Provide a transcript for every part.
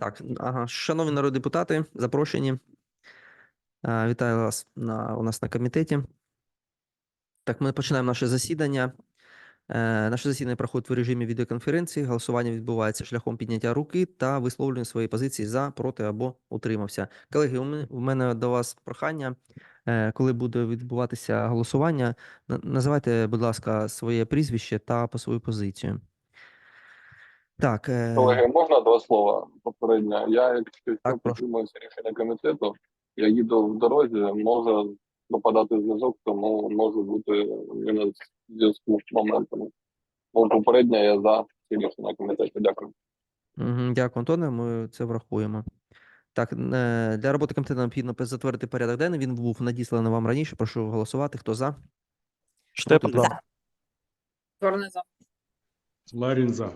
Так, ага. Шановні народні депутати, запрошені. Е, Вітаю вас на, у нас на комітеті. Так, ми починаємо наше засідання. Е, Наше засідання проходить в режимі відеоконференції. Голосування відбувається шляхом підняття руки та висловлювання своєї позиції за, проти або утримався. Колеги, у мене, до вас прохання. Е, Коли буде відбуватися голосування, називайте, будь ласка, своє прізвище та по свою позицію. Так, е, Колеги, можна два слова попередньо? Я, якщо Так, підтримуюся рішення комітету, я їду в дорозі, може пропадати зв'язок, тому може бути мінус зв'язку з моментами. Бо попередньо я за ці рішення комітету. Дякую. Дякую, Антоне. Ми це врахуємо. Так, е, для роботи комітету необхідно затвердити порядок денний. Він був надісланий вам раніше. Прошу голосувати. Хто за? Штепан за. Чорний за. Ларін за.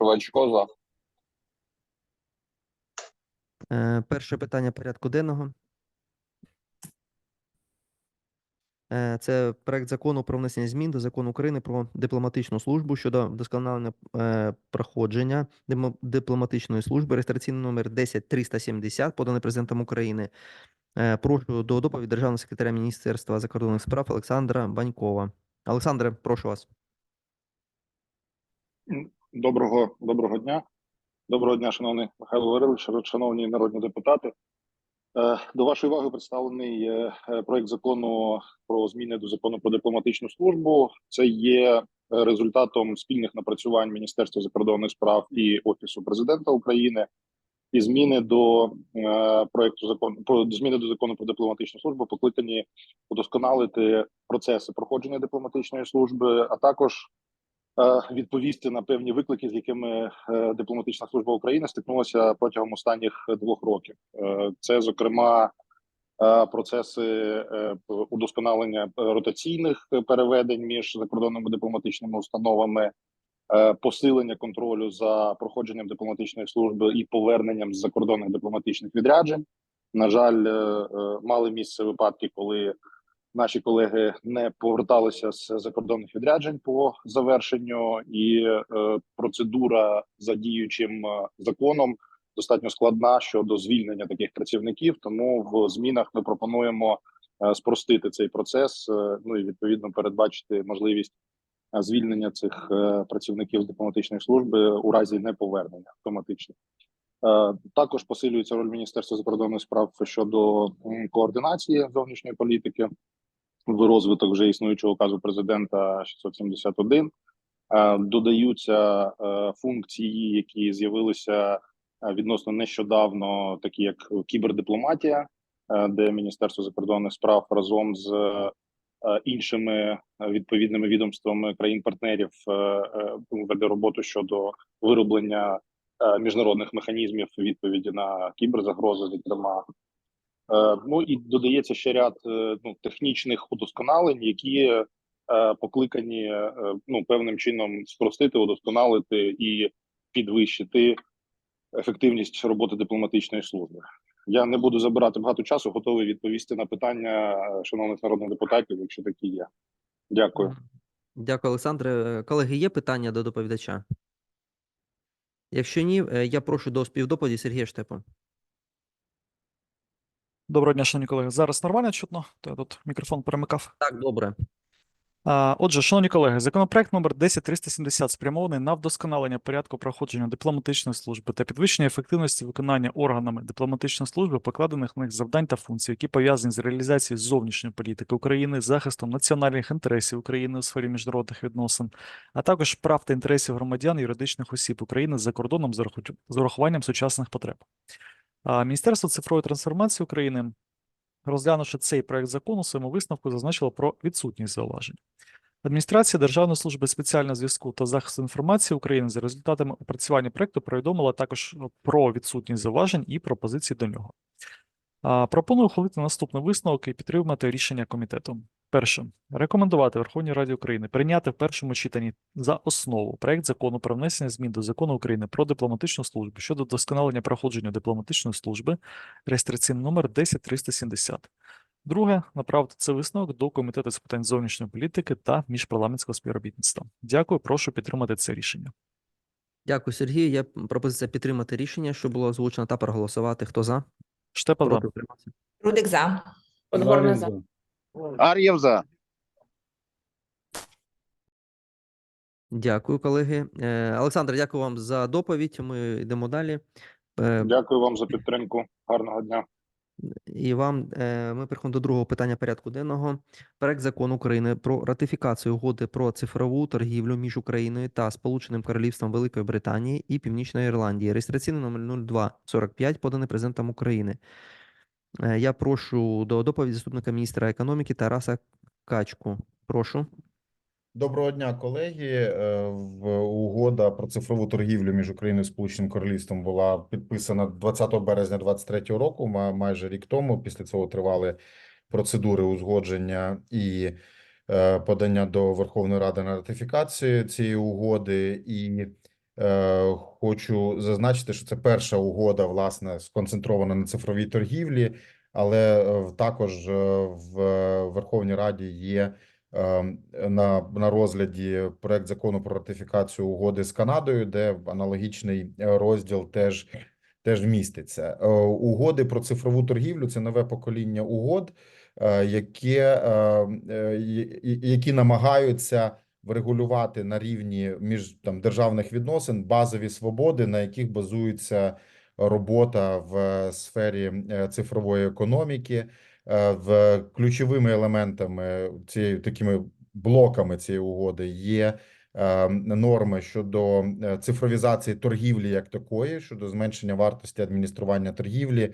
За. Е, Перше питання порядку денного. Е, Це проект закону про внесення змін до закону України про дипломатичну службу щодо вдосконалення е, проходження димо- дипломатичної служби, реєстраційний номер 10370, поданий президентом України. Е, Прошу до доповіді державного секретаря Міністерства закордонних справ Олександра Банькова. Олександре, прошу вас. Доброго, доброго дня. Доброго дня, шановний Михайло Валерійович, шановні народні депутати. Е, До вашої уваги представлений е, е, проект закону про зміни до закону про дипломатичну службу. Це є результатом спільних напрацювань Міністерства закордонних справ і Офісу президента України. І зміни до проекту закону про зміни до закону про дипломатичну службу покликані удосконалити процеси проходження дипломатичної служби, а також відповісти на певні виклики, з якими е, дипломатична служба України стикнулася протягом останніх двох років. Е, Це, зокрема, е, процеси е, удосконалення ротаційних переведень між закордонними дипломатичними установами, е, посилення контролю за проходженням дипломатичної служби і поверненням з закордонних дипломатичних відряджень. На жаль, е, е, мали місце випадки, коли наші колеги не поверталися з закордонних відряджень по завершенню, і е, процедура за діючим е, законом достатньо складна щодо звільнення таких працівників. Тому в змінах ми пропонуємо е, спростити цей процес. ну і відповідно передбачити можливість звільнення цих працівників з дипломатичної служби у разі неповернення автоматично. Також посилюється роль Міністерства закордонних справ щодо координації зовнішньої політики в розвиток вже існуючого указу президента 671. Е, Додаються е, функції, які з'явилися е, відносно нещодавно, такі як кібердипломатія, де Міністерство закордонних справ разом з іншими відповідними відомствами країн-партнерів веде роботу щодо вироблення міжнародних механізмів відповіді на кіберзагрози, зокрема. Е, Ну і додається ще ряд е, ну, технічних удосконалень, які е, покликані ну певним чином спростити, удосконалити і підвищити ефективність роботи дипломатичної служби. Я не буду забирати багато часу, готовий відповісти на питання шановних народних депутатів, якщо такі є. Дякую. Дякую, Олександре. Колеги, є питання до доповідача? Якщо ні, я прошу до співдоповіді Сергія Штепу. Доброго дня, шановні колеги. Зараз нормально чутно? То я тут мікрофон перемикав. Так, добре. Отже, шановні колеги, законопроект номер 10370 спрямований на вдосконалення порядку проходження дипломатичної служби та підвищення ефективності виконання органами дипломатичної служби покладених на них завдань та функцій, які пов'язані з реалізацією зовнішньої політики України, захистом національних інтересів України у сфері міжнародних відносин, а також прав та інтересів громадян і юридичних осіб України за кордоном з урахуванням сучасних потреб. Міністерство цифрової трансформації України розглянувши цей проект закону, у своєму висновку зазначило про відсутність зауважень. Адміністрація Державної служби спеціального зв'язку та захисту інформації України за результатами опрацювання проекту повідомила також про відсутність зауважень і пропозицій до нього. Пропоную ухвалити наступний висновок і підтримати рішення комітету. Перше, рекомендувати Верховній Раді України прийняти в першому читанні за основу проект закону про внесення змін до закону України про дипломатичну службу щодо вдосконалення проходження дипломатичної служби, реєстраційний номер 10370. Друге, направити цей висновок до Комітету з питань зовнішньої політики та міжпарламентського співробітництва. Дякую, прошу підтримати це рішення. Дякую, Сергій. Є пропозиція підтримати рішення, що було озвучено, та проголосувати. Хто за? Штепа за. Рудик за. Подгорна за. Ар'єв за. Дякую, колеги. Е, Олександр, дякую вам за доповідь. Ми йдемо далі. Е, Дякую вам за підтримку. Гарного дня. І вам е, ми переходимо до другого питання порядку денного. Проект закону України про ратифікацію угоди про цифрову торгівлю між Україною та Сполученим Королівством Великої Британії і Північної Ірландії. Реєстраційний номер 0245, поданий президентом України. Е, Я прошу до доповіді заступника міністра економіки Тараса Качку. Прошу. Доброго дня, колеги. Е, угода про цифрову торгівлю між Україною і Сполученим Королівством була підписана 20 березня 2023 року, ма- майже рік тому. Після цього тривали процедури узгодження і е, подання до Верховної Ради на ратифікацію цієї угоди. І хочу зазначити, що це перша угода, власне, сконцентрована на цифровій торгівлі, але е, також е, в Верховній Раді є е, на, на розгляді проект закону про ратифікацію угоди з Канадою, де аналогічний е, розділ теж, теж міститься. Е, Угоди про цифрову торгівлю це нове покоління угод, е, яке, е, е, і- і- які намагаються врегулювати на рівні між там державних відносин базові свободи, на яких базується робота в е, сфері е, цифрової економіки. Е, В ключовими елементами цієї такими блоками цієї угоди є норми щодо цифровізації торгівлі як такої, щодо зменшення вартості адміністрування торгівлі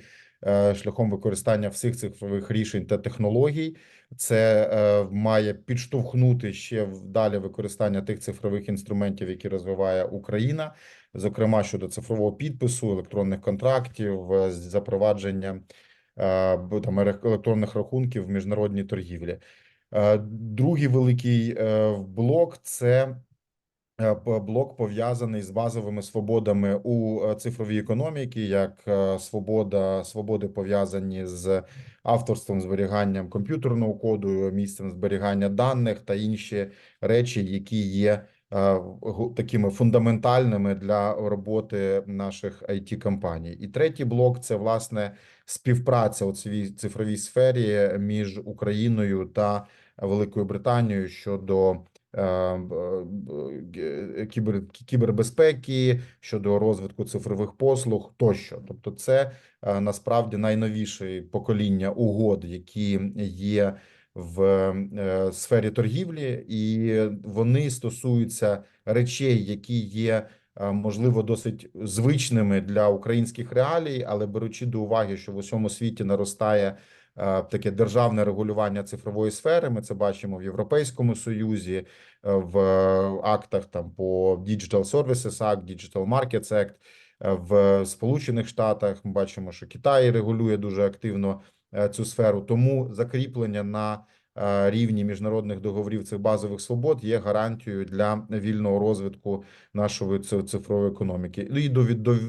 шляхом використання всіх цифрових рішень та технологій. Це е, має підштовхнути ще далі використання тих цифрових інструментів, які розвиває Україна, зокрема щодо цифрового підпису, електронних контрактів, е, запровадження е, там електронних рахунків в міжнародній торгівлі. Е, Другий великий е, блок це блок пов'язаний з базовими свободами у е, цифровій економіці, як е, свобода, свободи пов'язані з авторством, зберіганням комп'ютерного коду, місцем зберігання даних та інші речі, які є е, такими фундаментальними для роботи наших it компаній. І третій блок це власне співпраця у цій цифровій сфері між Україною та Великою Британією щодо е, кібер, кібербезпеки, щодо розвитку цифрових послуг тощо. Тобто, це е, насправді найновіше покоління угод, які є в е, сфері торгівлі, і вони стосуються речей, які є е, можливо досить звичними для українських реалій, але беручи до уваги, що в усьому світі наростає е, таке державне регулювання цифрової сфери. Ми це бачимо в Європейському Союзі, е, в актах там по Digital Services Act, Digital Markets Act. Е, В Сполучених Штатах ми бачимо, що Китай регулює дуже активно е, цю сферу. Тому закріплення на е, рівні міжнародних договорів цих базових свобод є гарантією для вільного розвитку нашої цифрової економіки. І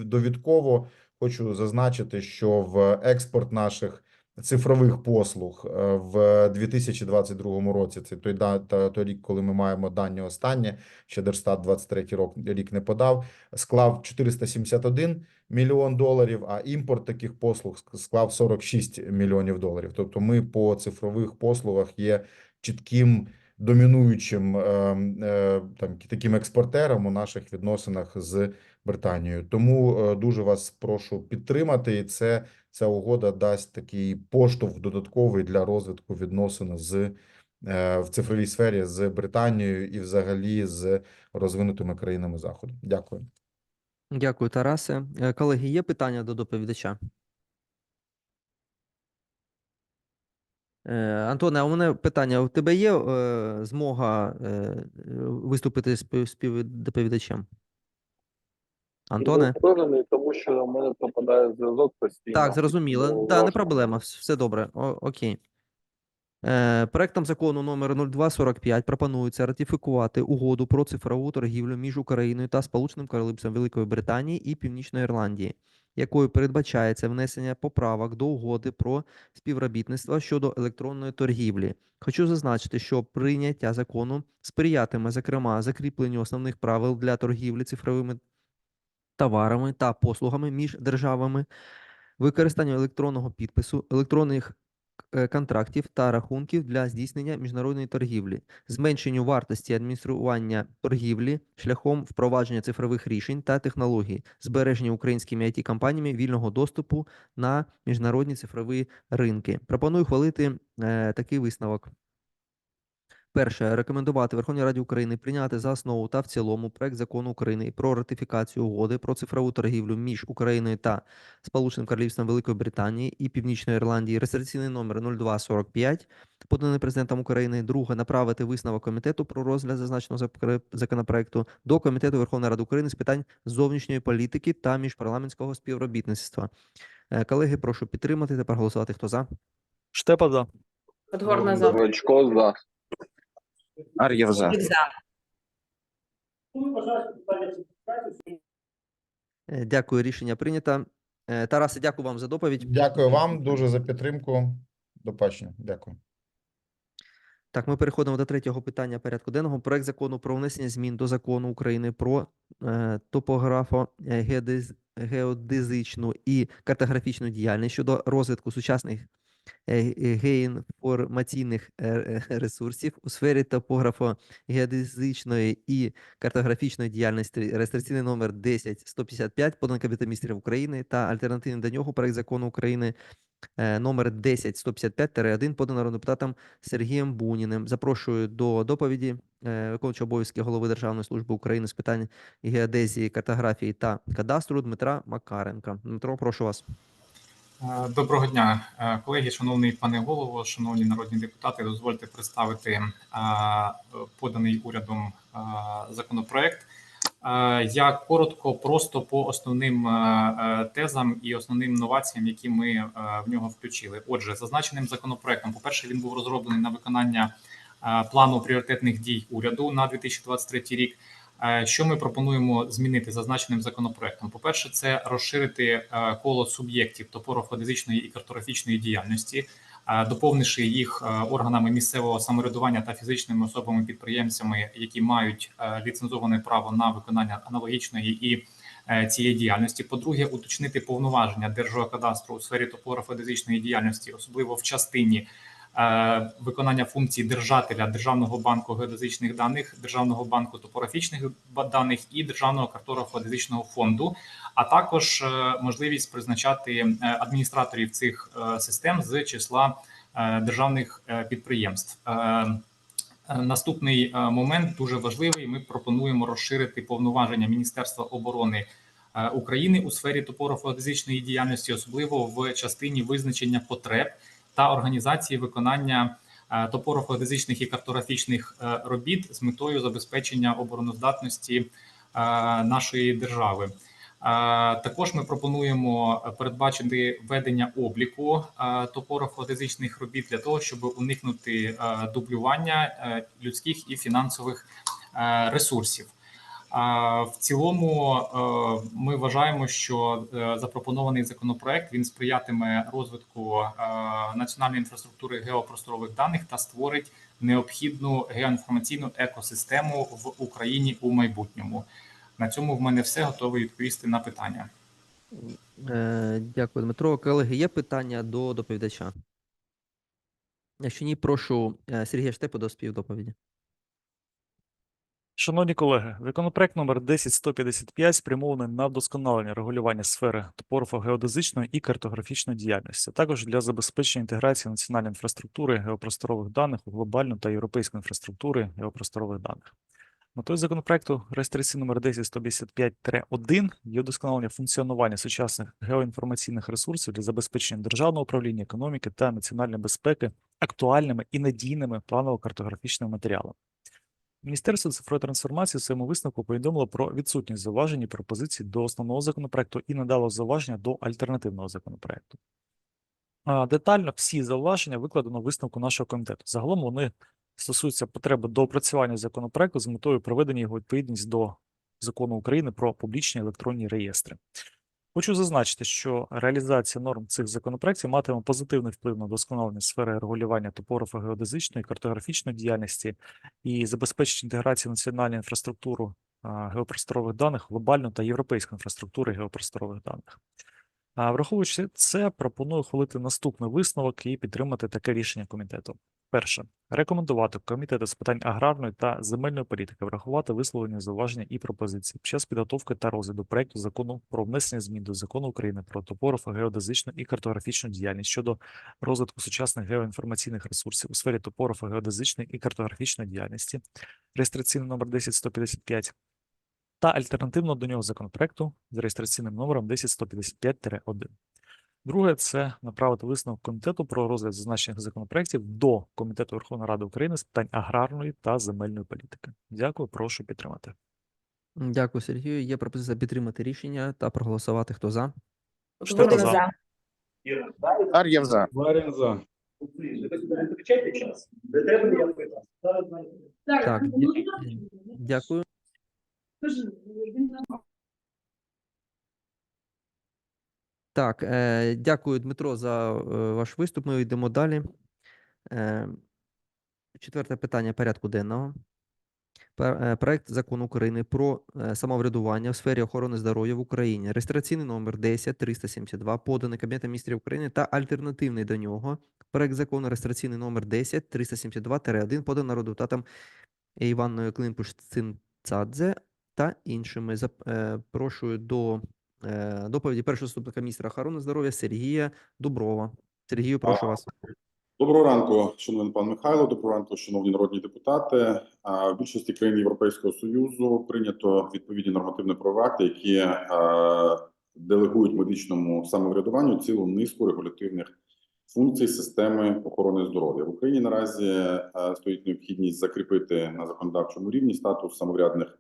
довідково хочу зазначити, що в експорт наших цифрових послуг е, в 2022 році, це той та той рік, коли ми маємо дані останнє, ще Держстат 23 рок рік не подав, склав 471 мільйон доларів, а імпорт таких послуг ск- склав 46 мільйонів доларів. Тобто, ми по цифрових послугах є чітким домінуючим е, е, там таким експортером у наших відносинах з Британією. Тому дуже вас прошу підтримати, і це ця угода дасть такий поштовх додатковий для розвитку відносин з е, в цифровій сфері з Британією і взагалі з розвинутими країнами Заходу. Дякую. Дякую, Тарасе. Е, Колеги, є питання до доповідача? Е, Антоне, а у мене питання: у тебе є змога виступити спів- співдоповідачем? Антоне? Впевнений, тому що в мене пропадає зв'язок постійно. Так, зрозуміло. Ну, Так, не проблема, все добре. О, окей. Е, проектом закону номер 0245 пропонується ратифікувати угоду про цифрову торгівлю між Україною та Сполученим Королівством Великої Британії і Північної Ірландії, якою передбачається внесення поправок до угоди про співробітництво щодо електронної торгівлі. Хочу зазначити, що прийняття закону сприятиме, зокрема, закріпленню основних правил для торгівлі цифровими товарами та послугами між державами, використання електронного підпису, електронних е, контрактів та рахунків для здійснення міжнародної торгівлі, зменшенню вартості адміністрування торгівлі шляхом впровадження цифрових рішень та технологій, збереження українськими it компаніями вільного доступу на міжнародні цифрові ринки. Пропоную ухвалити е, такий висновок. Перше, рекомендувати Верховній Раді України прийняти за основу та в цілому проект закону України про ратифікацію угоди про цифрову торгівлю між Україною та Сполученим Королівством Великої Британії і Північної Ірландії, реєстраційний номер 0245, поданий президентом України. Друге, направити висновок комітету про розгляд зазначеного законопроекту до комітету Верховної Ради України з питань зовнішньої політики та міжпарламентського співробітництва. Е, Колеги, прошу підтримати та проголосувати. Хто за? Штепа за. Подгорна за. Гречко за. Ар'єв за. Рудик за. Е, Дякую, рішення прийнято. Е, Тарасе, дякую вам за доповідь. Дякую вам дуже за підтримку. До побачення. Дякую. Так, ми переходимо до третього питання порядку денного. Проект закону про внесення змін до закону України про е, топографо геодезичну і картографічну діяльність щодо розвитку сучасних е, ге- геоінформаційних е, е, ресурсів у сфері топографо геодезичної і картографічної діяльності реєстраційний номер 10155, поданий Кабінетом міністрів України та альтернативний до нього проект закону України е, номер 10155-1, поданий народним депутатом Сергієм Буніним. Запрошую до доповіді е, виконуючого обов'язки голови Державної служби України з питань геодезії, картографії та кадастру Дмитра Макаренка. Дмитро, прошу вас. Е, Доброго дня, е, колеги, шановний пане голово, шановні народні депутати. Дозвольте представити е, поданий урядом законопроект. Я коротко, просто по основним тезам і основним новаціям, які ми в нього включили. Отже, зазначеним законопроектом, по-перше, він був розроблений на виконання плану пріоритетних дій уряду на 2023 рік. Е, Що ми пропонуємо змінити зазначеним законопроектом? По перше, це розширити е, коло суб'єктів топорofodезичної і картографічної діяльності, е, доповнивши їх органами місцевого самоврядування та фізичними особами-підприємцями, які мають ліцензоване право на виконання аналогічної і цієї діяльності. По-друге, уточнити повноваження Держгеокадастру у сфері топографодезичної діяльності, особливо в частині виконання функцій держателя Державного банку геодезичних даних, Державного банку топографічних даних і Державного картографо-геодезичного фонду, а також е, можливість призначати е, адміністраторів цих е, систем з числа е, державних е, підприємств. Е, е, Наступний е, момент дуже важливий. Ми пропонуємо розширити повноваження Міністерства оборони е, України у сфері топографо-геодезичної діяльності, особливо в частині визначення потреб та організації виконання е, і картографічних е, робіт з метою забезпечення обороноздатності е, нашої держави. Також ми пропонуємо передбачити ведення обліку е, робіт для того, щоб уникнути дублювання людських і фінансових ресурсів. В цілому е, ми вважаємо, що е, запропонований законопроект він сприятиме розвитку е, національної інфраструктури геопросторових даних та створить необхідну геоінформаційну екосистему в Україні у майбутньому. На цьому в мене все готовий відповісти на питання. Дякую, Дмитро. Колеги, є питання до доповідача? Якщо ні, прошу Сергія Штепу до співдоповіді. Шановні колеги, законопроект номер 10155 спрямований на вдосконалення регулювання сфери топорфогеодезичної і картографічної діяльності, а також для забезпечення інтеграції національної інфраструктури геопросторових даних у глобальну та європейську інфраструктури геопросторових даних. Метою законопроекту реєстраційний номер 10155-1 є вдосконалення функціонування сучасних геоінформаційних ресурсів для забезпечення державного управління економіки та національної безпеки актуальними і надійними планово-картографічними матеріалами. Міністерство цифрової трансформації у своєму висновку повідомило про відсутність зауважень і пропозицій до основного законопроекту і надало зауваження до альтернативного законопроекту. Детально всі зауваження викладено в висновку нашого комітету. Загалом вони стосуються потреби доопрацювання законопроекту з метою приведення його відповідність до закону України про публічні електронні реєстри. Хочу зазначити, що реалізація норм цих законопроєктів матиме позитивний вплив на вдосконалення сфери регулювання топографо-геодезичної, картографічної діяльності і забезпечить інтеграцію національної інфраструктури геопросторових даних, глобальну та європейську інфраструктуру геопросторових даних. Враховуючи це, пропоную ухвалити наступний висновок і підтримати таке рішення комітету. Перше, рекомендувати комітету з питань аграрної та земельної політики врахувати висловлені зауваження і пропозиції під час підготовки та розгляду проекту закону про внесення змін до закону України про топографо геодезичну і картографічну діяльність щодо розвитку сучасних геоінформаційних ресурсів у сфері топографо геодезичної і картографічної діяльності, реєстраційний номер 10155, та альтернативно до нього законопроекту з реєстраційним номером 10155-1. Друге це направити висновок комітету про розгляд зазначених законопроєктів до Комітету Верховної Ради України з питань аграрної та земельної політики. Дякую, прошу підтримати. Дякую, Сергію. Є пропозиція підтримати рішення та проголосувати. Хто за? Штепа за. за. Ар'єв за. Ларін за. Так, дякую. Так, е, дякую, Дмитро, за е, ваш виступ. Ми йдемо далі. Е, четверте питання порядку денного. Е, Проект закону України про е, самоврядування в сфері охорони здоров'я в Україні. Реєстраційний номер 10372, поданий Кабінетом міністрів України та альтернативний до нього. Проект закону реєстраційний номер 10372-1, поданий народним депутатом Іванною Климпуш-Цинцадзе та іншими. Запрошую до доповіді першого заступника міністра охорони здоров'я Сергія Дуброва. Сергію, прошу вас. Доброго ранку, шановний пан Михайло. Доброго ранку, шановні народні депутати. В більшості країн Європейського союзу прийнято відповідні нормативно-правові акти, які е, делегують медичному самоврядуванню цілу низку регулятивних функцій системи охорони здоров'я в Україні. Наразі е, стоїть необхідність закріпити на законодавчому рівні статус самоврядних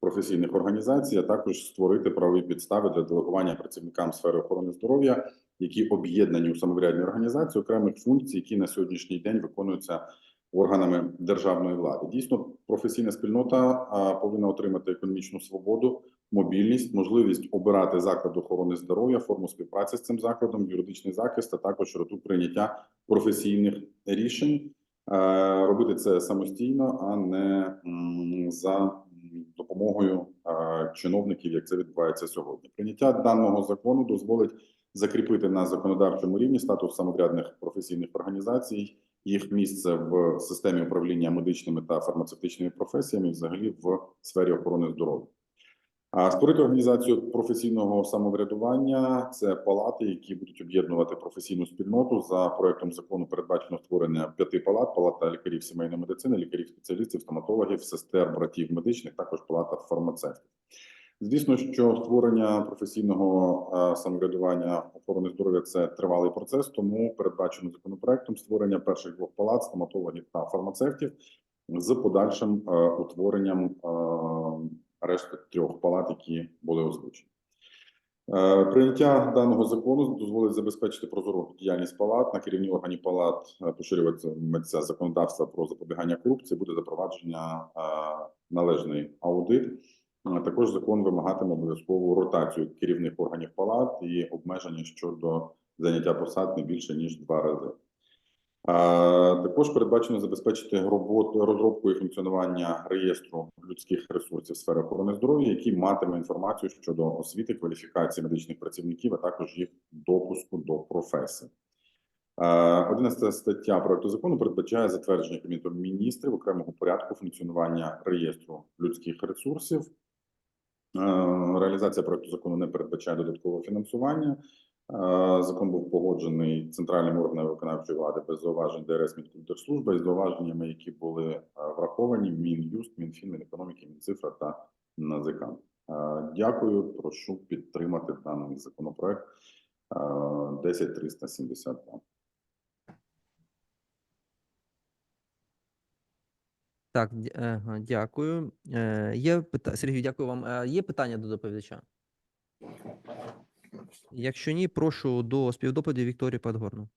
професійних організацій, а також створити правові підстави для делегування працівникам сфери охорони здоров'я які об'єднані у самоврядні організації окремих функцій, які на сьогоднішній день виконуються органами державної влади. Дійсно, професійна спільнота повинна отримати економічну свободу, мобільність, можливість обирати заклад охорони здоров'я, форму співпраці з цим закладом, юридичний захист, а також широту прийняття професійних рішень. Е, Робити це самостійно, а не за допомогою чиновників, як це відбувається сьогодні. Прийняття даного закону дозволить закріпити на законодавчому рівні статус самоврядних професійних організацій, їх місце в системі управління медичними та фармацевтичними професіями, взагалі в сфері охорони здоров'я. Створити організацію професійного самоврядування це палати, які будуть об'єднувати професійну спільноту. За проектом закону передбачено створення п'яти палат: палата лікарів сімейної медицини, лікарів спеціалістів, стоматологів, сестер, братів медичних, також палата фармацевтів. Звісно, що створення професійного е, самоврядування охорони здоров'я це тривалий процес, тому передбачено законопроектом створення перших двох палат стоматологів та фармацевтів з подальшим е, утворенням решти трьох палат, які були озвучені. Е, Прийняття даного закону дозволить забезпечити прозору діяльність палат на керівні органі палат е, поширюватиметься законодавство про запобігання корупції, буде запровадження е, належний аудит. Також закон вимагатиме обов'язкову ротацію керівних органів палат і обмеження щодо заняття посад не більше ніж два рази. Також передбачено забезпечити роботу розробку і функціонування реєстру людських ресурсів сфери охорони здоров'я, який матиме інформацію щодо освіти, кваліфікації медичних працівників, а також їх допуску до професії. Е, 11 стаття проекту закону передбачає затвердження Кабінетом міністрів окремого порядку функціонування реєстру людських ресурсів. Реалізація проекту закону не передбачає додаткового фінансування. Е, Закон був погоджений центральним органом виконавчої влади без зауважень ДРС Мінкультурслужба із зауваженнями, які були е, враховані Мін'юст, Мінфін, Мінекономіки, Мінцифра та НАЗК. Е, Дякую, прошу підтримати даний законопроект е, 10372. Так, дя- ага, дякую. Е, Є питання. Сергію, дякую вам. Е, Є питання до доповідача? Якщо ні, прошу до співдоповіді Вікторії Подгорну.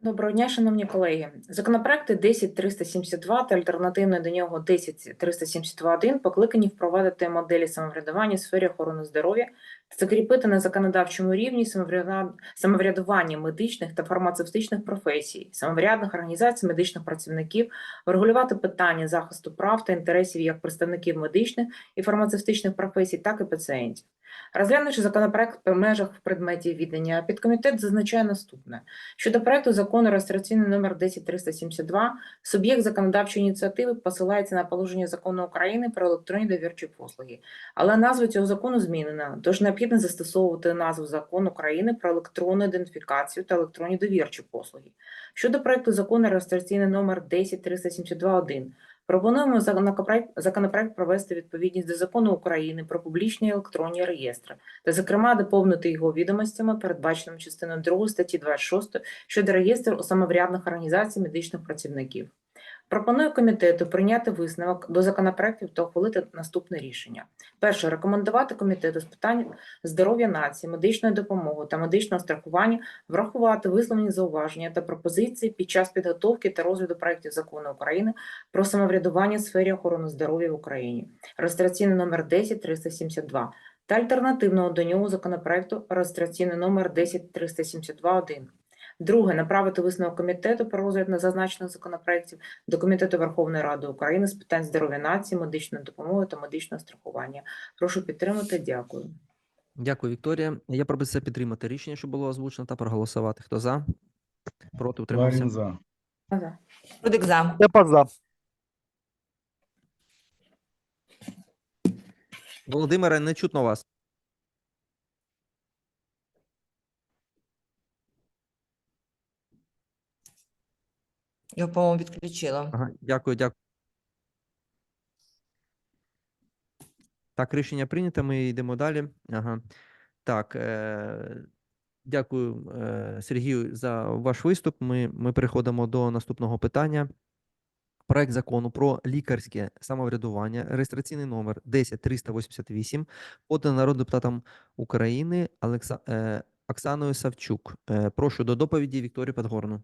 Доброго дня, шановні колеги. Законопроекти 10372 та альтернативний до нього 10372.1 покликані впровадити моделі самоврядування у сфері охорони здоров'я та закріпити на законодавчому рівні самовряда- самоврядування медичних та фармацевтичних професій, самоврядних організацій медичних працівників, врегулювати питання захисту прав та інтересів як представників медичних і фармацевтичних професій, так і пацієнтів. Розглянувши законопроект в межах в предметі віддання, підкомітет зазначає наступне. Щодо проекту закону реєстраційний номер 10372, суб'єкт законодавчої ініціативи посилається на положення закону України про електронні довірчі послуги. Але назва цього закону змінена, тож необхідно застосовувати назву закону України про електронну ідентифікацію та електронні довірчі послуги. Щодо проекту закону реєстраційний номер 10372.1, Пропонуємо законопроект, провести відповідність до закону України про публічні електронні реєстри та, зокрема, доповнити його відомостями, передбаченими частиною 2 статті 26 щодо реєстру самоврядних організацій медичних працівників. Пропоную комітету прийняти висновок до законопроектів та ухвалити наступне рішення. Перше, рекомендувати комітету з питань здоров'я нації, медичної допомоги та медичного страхування врахувати висловлені зауваження та пропозиції під час підготовки та розгляду проєктів закону України про самоврядування в сфері охорони здоров'я в Україні, реєстраційний номер 10372 та альтернативного до нього законопроекту реєстраційний номер 10372.1. Друге, направити висновок комітету про розгляд на зазначених законопроєктів до Комітету Верховної Ради України з питань здоров'я нації, медичної допомоги та медичного страхування. Прошу підтримати. Дякую. Дякую, Вікторія. Я пропозиція підтримати рішення, що було озвучено, та проголосувати. Хто за? Проти утримався. За. Рудик за. Степан за. Володимире, не чутно вас. Його, по-моєму, відключила. Ага, дякую, дякую. Так, рішення прийнято. Ми йдемо далі. Ага. Так, е, дякую, е, Сергію, за ваш виступ. Ми, ми переходимо до наступного питання. Проект закону про лікарське самоврядування, реєстраційний номер 10388, поданий народним депутатом України Олекса, е, Оксаною Савчук. Е, прошу до доповіді Вікторію Подгорну.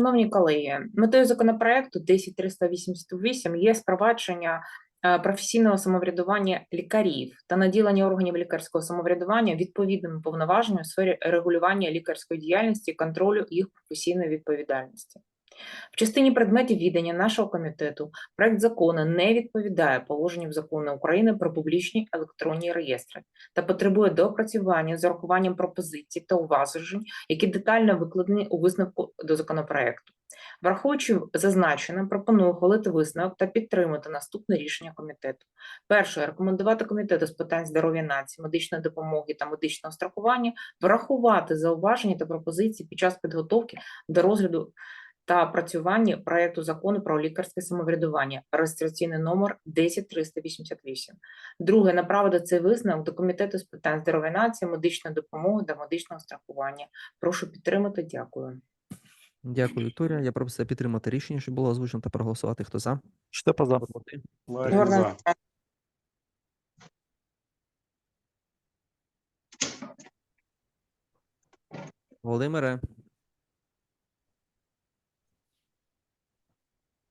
Шановні колеги, метою законопроекту 10388 є спровадження е, професійного самоврядування лікарів та наділення органів лікарського самоврядування відповідними повноваженнями у сфері регулювання лікарської діяльності контролю їх професійної відповідальності. В частині предметів відання нашого комітету проект закону не відповідає положенням закону України про публічні електронні реєстри та потребує доопрацювання з урахуванням пропозицій та уважень, які детально викладені у висновку до законопроекту. Враховуючи зазначене, пропоную ухвалити висновок та підтримати наступне рішення комітету. Перше, рекомендувати комітету з питань здоров'я нації, медичної допомоги та медичного страхування врахувати зауваження та пропозиції під час підготовки до розгляду та опрацювання проекту закону про лікарське самоврядування, реєстраційний номер 10388. Друге, направити цей висновок до комітету з питань здоров'я нації, медичної допомоги та медичного страхування. Прошу підтримати. Дякую. Дякую, Вікторія. Я пропозиція підтримати рішення, що було озвучено, та проголосувати. Хто за? Штепа за. Проти? Ларін за. Володимире.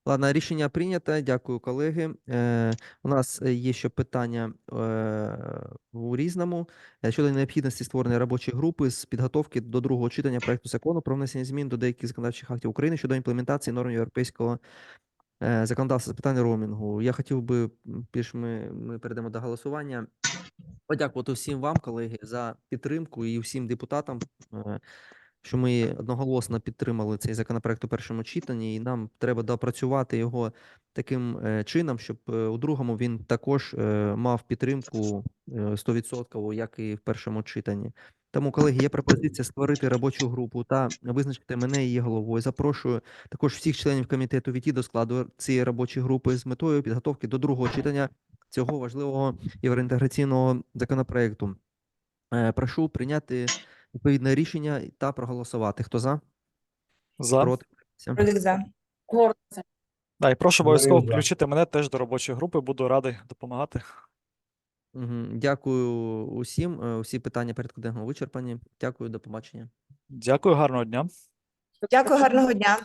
Ладно, рішення прийнято. Дякую, колеги. Е, у нас е, є ще питання е, у різному Е, щодо необхідності створення робочої групи з підготовки до другого читання проекту закону про внесення змін до деяких законодавчих актів України щодо імплементації норм європейського е, законодавства з питань роумінгу. Я хотів би, більш ми, ми перейдемо до голосування. Подякувати всім вам, колеги, за підтримку і всім депутатам, е, що ми одноголосно підтримали цей законопроект у першому читанні, і нам треба допрацювати його таким е, чином, щоб е, у другому він також е, мав підтримку е, 100%, як і в першому читанні. Тому, колеги, є пропозиція створити робочу групу та визначити мене її головою. Запрошую також всіх членів комітету війти до складу цієї робочої групи з метою підготовки до другого читання цього важливого євроінтеграційного законопроекту. Прошу прийняти відповідне рішення та проголосувати. Хто за? За. Проти? За. Да, і прошу обов'язково включити мене теж до робочої групи. Буду радий допомагати. Угу. Дякую усім. Е, Усі питання порядку денного вичерпані. Дякую, до побачення. Дякую, гарного дня. Дякую, гарного дня.